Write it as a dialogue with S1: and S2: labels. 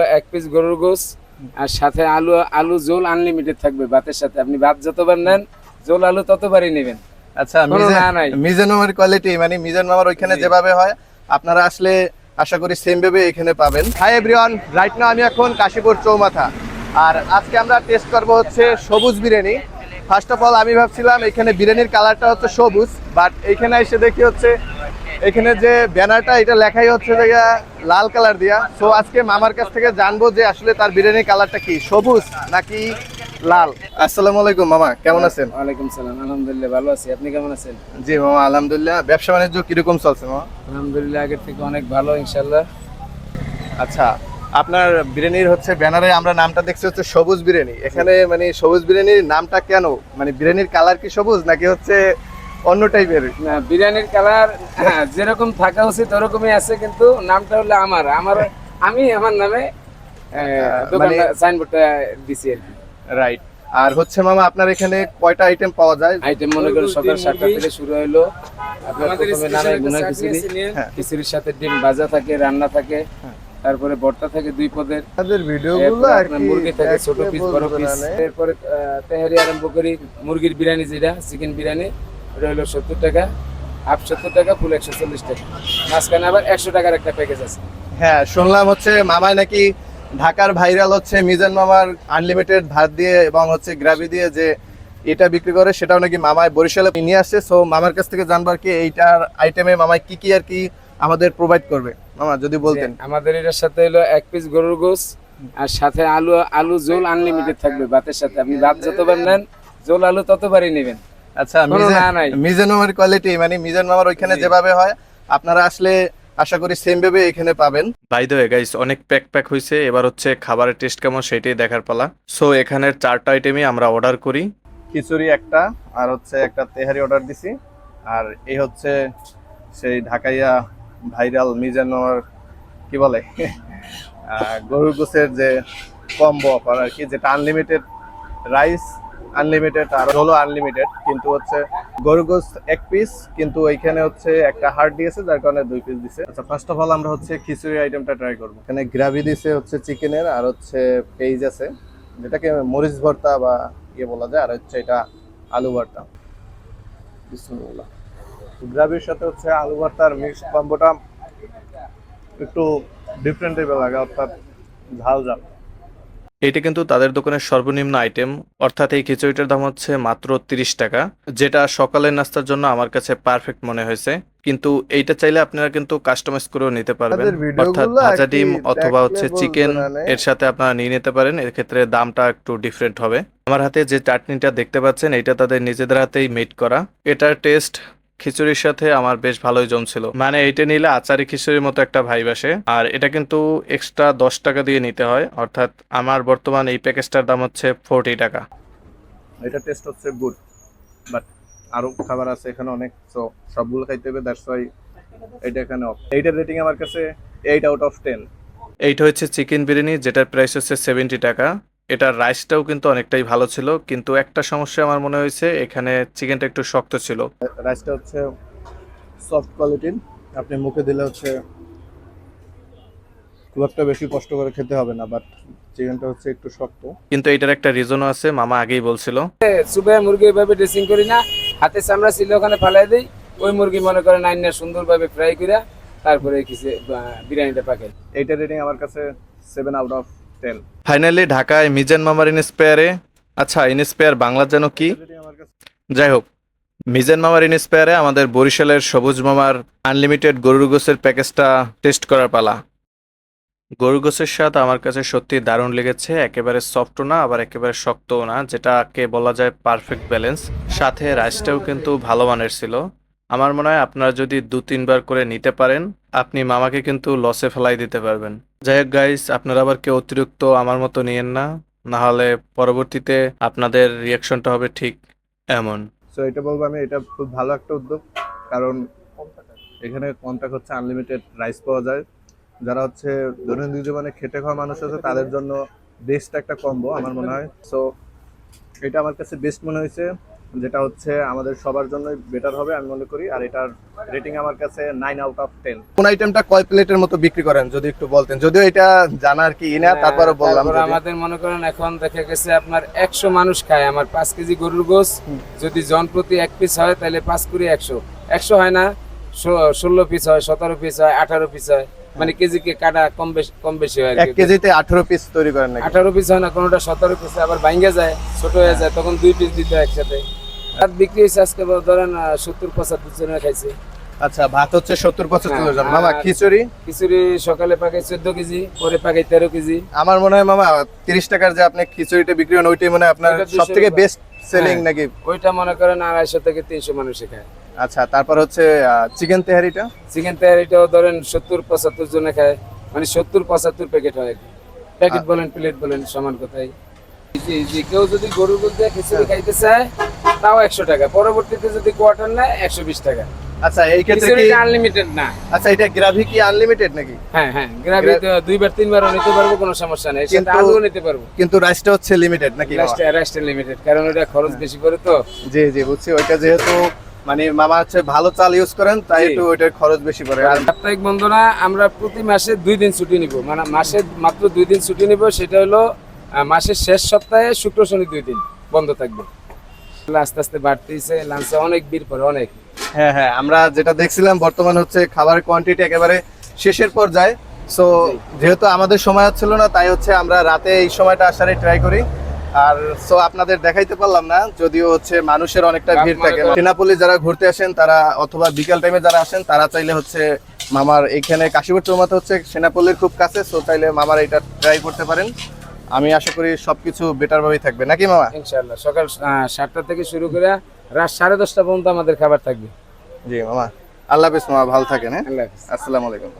S1: এক পিস গরুর গোস আর সাথে আলু আলু জোল আনলিমিটেড থাকবে ভাতের সাথে। আপনি ভাত যতবার নেন জোল আলু ততবারই নেবেন।
S2: আচ্ছা মিজান- মামার কোয়ালিটি মানে মিজান মামার ওইখানে যেভাবে হয় আপনারা আসলে আশা করি সেম ভাবে এখানে পাবেন। হাই এভরিওয়ান রাইট নাও আমি এখন কাশীপুর চৌমাথা। আর আজকে আমরা টেস্ট করব হচ্ছে সবুজ বিরিয়ানি। ফার্স্ট অফ অল আমি ভাবছিলাম এখানে বিরিয়ানির কালারটা হচ্ছে সবুজ বাট এখানে এসে দেখি হচ্ছে এখানে যে ব্যানারটা এটা লেখাই হচ্ছে লাল কালার দিয়া। সো আজকে মামার কাছ থেকে জানব যে আসলে তার বিরিয়ানির কালারটা কি সবুজ নাকি লাল? আসসালামু আলাইকুম মামা কেমন আছেন?
S1: ওয়ালাইকুম সালাম আলহামদুলিল্লাহ ভালো আছি। আপনি কেমন আছেন?
S2: জি মামা আলহামদুলিল্লাহ। ব্যবসা বাণিজ্য কীরকম চলছে মামা?
S1: আলহামদুলিল্লাহ আগের থেকে অনেক ভালো ইনশাল্লাহ
S2: আচ্ছা আপনার বিরিয়ানির হচ্ছে ব্যানারে আমরা নামটা দেখছি হচ্ছে সবুজ বিরিয়ানি। এখানে মানে সবুজ বিরিয়ানির নামটা কেন? মানে বিরিয়ানির কালার কি সবুজ নাকি হচ্ছে অন্য টাইপের?
S1: না বিরিয়ানির কালার যেরকম থাকা উচিত ওরকমই আছে কিন্তু নামটা হলো আমার। আমার আমি আমার নামে
S2: মানে-
S1: সাইনবোর্ডটা দিছি আর
S2: রাইট আর হচ্ছে মামা আপনার এখানে কয়টা আইটেম পাওয়া যায়?
S1: আইটেম মনে করেন সকাল সাতটা থেকে শুরু হলো আপনার প্রথমে নানাই গুনা খিচুড়ি।
S2: হ্যাঁ।
S1: খিচুড়ির সাথে ডিম ভাজা থাকে রান্না থাকে। তারপরে ভর্তা থাকে দুই পদের।
S2: আপনাদের ভিডিওগুলো আর কি
S1: মুরগি থাকে ছোট পিস বড় পিস এরপরে তেহারি আরম্ভ করি মুরগির বিরিয়ানি যেটা চিকেন বিরিয়ানি ওটা হলো সত্তর টাকা। হাফ সত্তর টাকা ফুল একশো চল্লিশ টাকা। মাঝখানে আবার একশো টাকার একটা প্যাকেজ আছে।
S2: হ্যাঁ শুনলাম হচ্ছে মামায় নাকি ঢাকার ভাইরাল হচ্ছে মিজান মামার আনলিমিটেড ভাত দিয়ে এবং হচ্ছে গ্রাভি দিয়ে যে এটা বিক্রি করে সেটাও নাকি মামায় বরিশালে নিয়ে আসছে। সো মামার কাছ থেকে জানবার কি এইটার আইটেমে মামায় কি কি আর কি আমাদের প্রোভাইড করবে? মামা যদি বলতেন।
S1: আমাদের এটার সাথে হলো এক পিস গরুর গোস আর সাথে আলু আলু জোল আনলিমিটেড থাকবে ভাতের সাথে। আপনি ভাত যতবার নেন জোল আলু ততবারই নেবেন।
S2: আচ্ছা মিজান-
S1: না নাই।
S2: মিজান মামার কোয়ালিটি মানে মিজান মামার ওইখানে যেভাবে হয় আপনারা আসলে আশা করি সেম ভাবে এখানে পাবেন।
S3: বাই দ্য ওয়ে গাইস অনেক প্যাক প্যাক হয়েছে এবার হচ্ছে খাবারের টেস্ট কেমন সেটাই দেখার পালা। সো এখানের চারটা আইটেমই আমরা অর্ডার করি।
S2: খিচুড়ি একটা আর হচ্ছে একটা তেহারি অর্ডার দিছি। আর এই হচ্ছে সেই ঢাকাইয়া ভাইরাল মিজানোর, কি বলে? গরুর গোছের যে কম্বো অফার আর কি, যেটা আনলিমিটেড রাইস আনলিমিটেড আর হলো আনলিমিটেড কিন্তু হচ্ছে গরু গোস এক পিস কিন্তু এইখানে হচ্ছে একটা হার্ড দিয়েছে, যার কারণে দুই পিস দিছে। আচ্ছা ফার্স্ট অফ অল আমরা হচ্ছে খিচুড়ি আইটেমটা ট্রাই করব। এখানে গ্রাভি দিছে হচ্ছে চিকেনের আর হচ্ছে পেঁয়াজ আছে, যেটাকে মরিচ ভর্তা বা ইয়ে বলা যায়, আর হচ্ছে এটা আলু ভর্তা। বিসমিল্লাহ। গ্রাভির সাথে হচ্ছে আলু ভর্তার মিক্স কম্বোটা একটু ডিফারেন্ট টাইপের লাগে অর্থাৎ ঝাল ঝাল।
S3: এটা কিন্তু তাদের দোকানের সর্বনিম্ন আইটেম অর্থাৎ এই খিচুড়িটার দাম হচ্ছে মাত্র তিরিশ টাকা যেটা সকালের নাস্তার জন্য আমার কাছে পারফেক্ট মনে হয়েছে। কিন্তু এইটা চাইলে আপনারা কিন্তু কাস্টমাইজ করেও নিতে পারবেন। অর্থাৎ ভাজা ডিম অথবা হচ্ছে চিকেন এর সাথে আপনারা নিয়ে নিতে পারেন এক্ষেত্রে দামটা একটু ডিফারেন্ট হবে। আমার হাতে যে চাটনিটা দেখতে পাচ্ছেন এটা তাদের নিজেদের হাতেই মেড করা। এটার টেস্ট খিচুড়ির সাথে আমার বেশ ভালোই জমছিল। মানে এটা নিলে আচারি খিচুড়ির মতো একটা ভাইব আসে। আর এটা কিন্তু এক্সট্রা দশ টাকা দিয়ে নিতে হয়। অর্থাৎ আমার বর্তমান এই প্যাকেজটার দাম হচ্ছে ফোরটি টাকা।
S2: এটা টেস্ট হচ্ছে গুড বাট আরও খাবার আছে এখানে অনেক সো সবগুলো খাইতে হবে দ্যাটস ওয়াই এটা এখানে এইটার রেটিং আমার কাছে এইট আউট অফ টেন
S3: এইটা হচ্ছে চিকেন বিরিয়ানি যেটার প্রাইস হচ্ছে সেভেন্টি টাকা। এটার রাইসটাও কিন্তু অনেকটাই ভালো ছিল কিন্তু একটা সমস্যা আমার মনে হয়েছে এখানে চিকেনটা একটু শক্ত ছিল।
S2: রাইসটা হচ্ছে সফট কোয়ালিটির আপনি মুখে দিলে হচ্ছে খুব একটা বেশি কষ্ট করে খেতে হবে না বাট চিকেনটা হচ্ছে একটু শক্ত।
S3: কিন্তু এটার একটা রিজনও আছে মামা আগেই বলছিল।
S1: সুবে মুরগি এভাবে ড্রেসিং করি না হাতে চামড়া ছিল ওখানে ফালাই দিই ওই মুরগি মনে করেন আইনা সুন্দরভাবে ফ্রাই করে তারপরে কিছু বিরিয়ানিটা পাকে
S2: এইটার রেটিং আমার কাছে seven out of ten
S3: finally ঢাকায় মিজান মামার ইনস্পায়ারে আচ্ছা ইনস্পায়ার বাংলা যেন কি? যাই হোক মিজান মামার ইনস্পায়ারে আমাদের বরিশালের সবুজ মামার আনলিমিটেড গরুর গোসের প্যাকেজটা টেস্ট করার পালা। গরুর গোসের স্বাদ আমার কাছে সত্যি দারুণ লেগেছে একেবারে সফটও না আবার একেবারে শক্তও না যেটাকে বলা যায় পারফেক্ট ব্যালেন্স সাথে রাইসটাও কিন্তু ভালো মানের ছিল। আমার মনে হয় আপনারা যদি দু, তিনবার করে নিতে পারেন, আপনি মামাকে কিন্তু লসে ফেলাই দিতে পারবেন। যাই হোক গাইস আপনারা আবার কেউ অতিরিক্ত আমার মতো নিয়েন না। না হলে পরবর্তীতে আপনাদের রিয়াকশনটা হবে ঠিক এমন।
S2: সো এটা বলব আমি, এটা খুব ভালো একটা উদ্যোগ। কারণ এখানে কন্ট্যাক্ট হচ্ছে আনলিমিটেড রাইস পাওয়া যায়। যারা হচ্ছে দৈনন্দিন জীবনে খেটে খাওয়া মানুষ আছে, তাদের জন্য বেস্ট একটা কম্বো আমার মনে হয়। সো এটা আমার কাছে বেস্ট মনে হয়েছে। যেটা হচ্ছে আমাদের সবার জন্যই বেটার হবে আমি মনে করি। আর এটার রেটিং আমার কাছে নাইন আউট অফ টেন কোন আইটেমটা কয় প্লেটের মতো বিক্রি করেন যদি একটু বলতেন? যদিও এটা জানার কি ইনা তারপরে বললাম
S1: আমাদের মনে করেন এখন দেখা গেছে আপনার একশো মানুষ খায় আমার পাঁচ কেজি গরুর গোস যদি জন প্রতি এক পিস হয় তাহলে পাঁচ কুড়ি একশো। একশো হয় না ষোলো পিস হয় সতেরো পিস হয় আঠারো পিস হয়। মানে কেজি কে কাটা কম বেশি কম বেশি হয় আর
S2: এক। কেজিতে আঠারো পিস তৈরি করেন নাকি?
S1: আঠারো পিস হয় না কোনটা সতেরো পিস আবার ভাঙ্গে যায় ছোট হয়ে যায় তখন দুই পিস দিতে হয় একসাথে। ভাত বিক্রি হয়েছে আজকে ধরেন সত্তর পঁচাত্তর জনের খাইছে।
S2: আচ্ছা ভাত হচ্ছে সত্তর পঁচাত্তর জন।
S1: হ্যাঁ,
S2: মামা খিচুড়ি?
S1: খিচুড়ি সকালে পাকাই চোদ্দ কেজি পরে পাকাই তেরো কেজি।
S2: আমার মনে হয় মামা তিরিশ টাকার যে আপনি খিচুড়িটা বিক্রি করেন ওইটাই মনে হয় আপনার সব থেকে বেস্ট সেলিং
S1: হ্যাঁ।
S2: নাকি?
S1: ওইটা মনে করেন আড়াইশো থেকে তিনশো মানুষে খায়।
S2: আচ্ছা তারপর হচ্ছে চিকেন তেহারিটা?
S1: চিকেন তেহারিটাও ধরেন সত্তর পঁচাত্তর জনে খায়। মানে সত্তর পঁচাত্তর প্যাকেট হয় প্যাকেট বলেন প্লেট বলেন সমান কথাই। কেউ যদি গরুর বলতে খিচুড়ি খাইতে চায় তাও একশো টাকা। পরবর্তীতে যদি কোয়ার্টার নেয় একশো বিশ টাকা।
S2: আচ্ছা এই ক্ষেত্রে কি
S1: আনলিমিটেড না।
S2: আচ্ছা এটা গ্রাভি কি আনলিমিটেড নাকি?
S1: হ্যাঁ হ্যাঁ গ্রাভি দুইবার তিনবারও নিতে পারব কোনো সমস্যা নেই। সেটা আলুও নিতে পারব।
S2: কিন্তু রাইসটা হচ্ছে লিমিটেড নাকি মামা?
S1: রাষ্ট্রের লিমিটেড কারণ ওটা খরচ বেশি করে তো।
S2: জি জি বুঝছি। ওইটা যেহেতু মানে মামা হচ্ছে ভালো চাল ইউজ করেন তাই একটু ওইটার খরচ বেশি পড়ে। আর
S1: সাপ্তাহিক বন্ধনা আমরা প্রতি মাসে দুই দিন ছুটি নিব। মানে মাসে মাত্র দুই দিন ছুটি নিব সেটা হলো মাসের শেষ সপ্তাহে শুক্র শনি দুই দিন বন্ধ থাকবে। আস্তে আস্তে বাড়তেছে লাঞ্চে অনেক ভিড় পড়ে অনেক।
S2: হ্যাঁ হ্যাঁ আমরা যেটা দেখছিলাম বর্তমান হচ্ছে খাবারের কোয়ান্টিটি একেবারে শেষের পর যায় সো যেহেতু আমাদের সময় হচ্ছিল না তাই হচ্ছে আমরা রাতে এই সময়টা আসারই ট্রাই করি। আর সো আপনাদের দেখাইতে পারলাম না যদিও হচ্ছে মানুষের অনেকটা ভিড় থাকে।
S1: করো-
S2: সেনাপল্লী যারা ঘুরতে আসেন তারা অথবা বিকাল টাইমে যারা আসেন তারা চাইলে হচ্ছে মামার এখানে কাশীপুর চৌমাথা হচ্ছে সেনাপল্লীর খুব কাছে সো চাইলে মামার এটা ট্রাই করতে পারেন। আমি আশা করি সবকিছু বেটার ভাবেই থাকবে। নাকি মামা?
S1: ইনশাল্লাহ সকাল সাতটা থেকে শুরু করে রাত সাড়ে দশটা পর্যন্ত আমাদের খাবার থাকবে।
S2: জি মামা। আল্লাহ হাফিজ মামা ভালো থাকেন হ্যাঁ?
S1: আল্লাহ
S2: আসসালামু আলাইকুম।